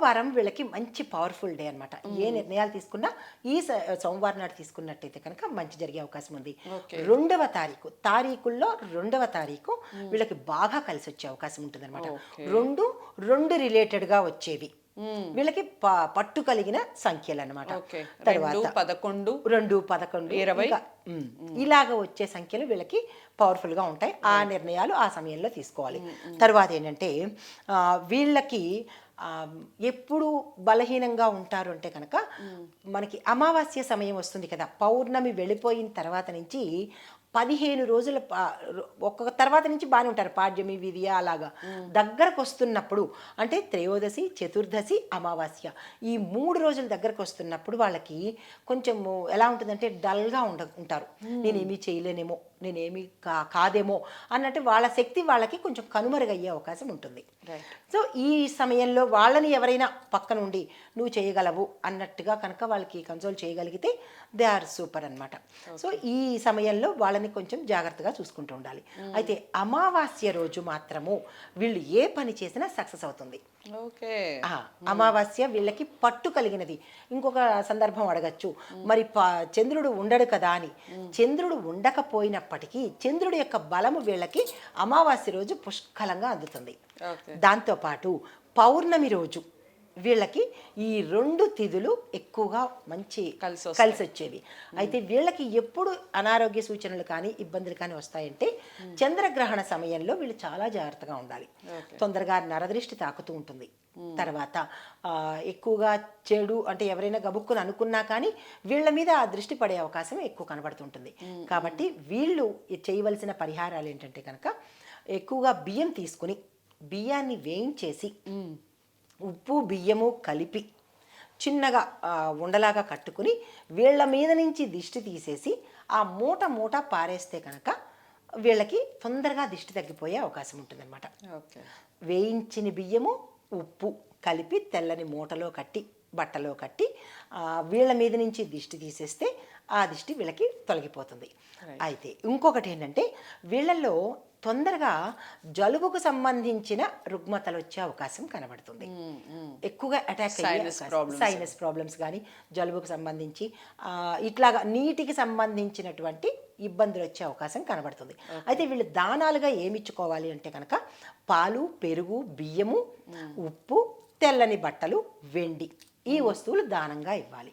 సోమవారం వీళ్ళకి మంచి పవర్ఫుల్ డే అనమాట ఏ నిర్ణయాలు తీసుకున్నా ఈ సోమవారం నాడు తీసుకున్నట్టయితే కనుక మంచి జరిగే అవకాశం ఉంది. రెండవ తారీఖు తారీఖుల్లో రెండవ తారీఖు వీళ్ళకి బాగా కలిసి వచ్చే అవకాశం ఉంటుంది అనమాట. రెండు రెండు రిలేటెడ్గా వచ్చేవి వీళ్ళకి పట్టు కలిగిన సంఖ్యలు అనమాట తర్వాత పదకొండు రెండు పదకొండు ఇరవై. ఇలాగ వచ్చే సంఖ్యలు వీళ్ళకి పవర్ఫుల్గా ఉంటాయి. ఆ నిర్ణయాలు ఆ సమయంలో తీసుకోవాలి. తర్వాత ఏంటంటే వీళ్ళకి ఎప్పుడు బలహీనంగా ఉంటారు అంటే కనుక మనకి అమావాస్య సమయం వస్తుంది కదా. పౌర్ణమి వెళ్ళిపోయిన తర్వాత నుంచి పదిహేను రోజుల పా- ఒక్కొక్క తర్వాత నుంచి బాగానే ఉంటారు. పాడ్యమి విధియ అలాగా. దగ్గరకు వస్తున్నప్పుడు అంటే త్రయోదశి చతుర్దశి అమావాస్య ఈ మూడు రోజుల దగ్గరకు వస్తున్నప్పుడు వాళ్ళకి కొంచెం ఎలా ఉంటుందంటే డల్గా ఉండ ఉంటారు. నేనేమీ చేయలేనేమో నేనేమి కా కాదేమో అన్నట్టు వాళ్ళ శక్తి వాళ్ళకి కొంచెం కనుమరుగయ్యే అవకాశం ఉంటుంది. సో ఈ సమయంలో వాళ్ళని ఎవరైనా పక్కన ఉండి నువ్వు చేయగలవు అన్నట్టుగా కనుక వాళ్ళకి కన్సోల్ చేయగలిగితే దే ఆర్ సూపర్ అన్నమాట. సో ఈ సమయంలో వాళ్ళని కొంచెం జాగ్రత్తగా చూసుకుంటూ ఉండాలి. అయితే అమావాస్య రోజు మాత్రము వీళ్ళు ఏ పని చేసినా సక్సెస్ అవుతుంది. ఓకే. అమావాస్య వీళ్ళకి పట్టు కలిగినది. ఇంకొక సందర్భం అడగచ్చు. మరి చంద్రుడు ఉండడు కదా అని. చంద్రుడు ఉండకపోయినప్పటికీ చంద్రుడి యొక్క బలము వీళ్ళకి అమావాస్య రోజు పుష్కలంగా అందుతుంది. దాంతోపాటు పౌర్ణమి రోజు వీళ్ళకి ఈ రెండు తిథులు ఎక్కువగా మంచి కలిసి. కలిసి వచ్చేవి అయితే వీళ్ళకి ఎప్పుడు అనారోగ్య సూచనలు కానీ ఇబ్బందులు కానీ వస్తాయంటే చంద్రగ్రహణ సమయంలో వీళ్ళు చాలా జాగ్రత్తగా ఉండాలి. తొందరగా నరదృష్టి తాకుతూ ఉంటుంది. తర్వాత ఎక్కువగా చెడు అంటే ఎవరైనా గబుక్కుని అనుకున్నా కానీ వీళ్ళ మీద ఆ దృష్టి పడే అవకాశం ఎక్కువ కనబడుతుంటుంది. కాబట్టి వీళ్ళు చేయవలసిన పరిహారాలు ఏంటంటే కనుక ఎక్కువగా బియ్యం తీసుకుని బియ్యాన్ని వేయించేసి ఉప్పు బియ్యము కలిపి చిన్నగా ఉండలాగా కట్టుకుని వీళ్ళ మీద నుంచి దిష్టి తీసేసి ఆ మూట మూట పారేస్తే కనుక వీళ్ళకి తొందరగా దిష్టి తగ్గిపోయే అవకాశం ఉంటుందన్నమాట. వేయించిన బియ్యము ఉప్పు కలిపి తెల్లని మూటలో కట్టి బట్టలో కట్టి వీళ్ళ మీద నుంచి దిష్టి తీసేస్తే ఆ దిష్టి వీళ్ళకి తొలగిపోతుంది. అయితే ఇంకొకటి ఏంటంటే వీళ్ళల్లో తొందరగా జలుబుకు సంబంధించిన రుగ్మతలు వచ్చే అవకాశం కనబడుతుంది. ఎక్కువగా అటాక్. సైనస్ ప్రాబ్లమ్స్ కానీ జలుబుకు సంబంధించి ఇట్లాగా నీటికి సంబంధించినటువంటి ఇబ్బందులు వచ్చే అవకాశం కనబడుతుంది. అయితే వీళ్ళు దానాలుగా ఏమిచ్చుకోవాలి అంటే కనుక పాలు పెరుగు బియ్యము ఉప్పు తెల్లని బట్టలు వెండి ఈ వస్తువులు దానంగా ఇవ్వాలి.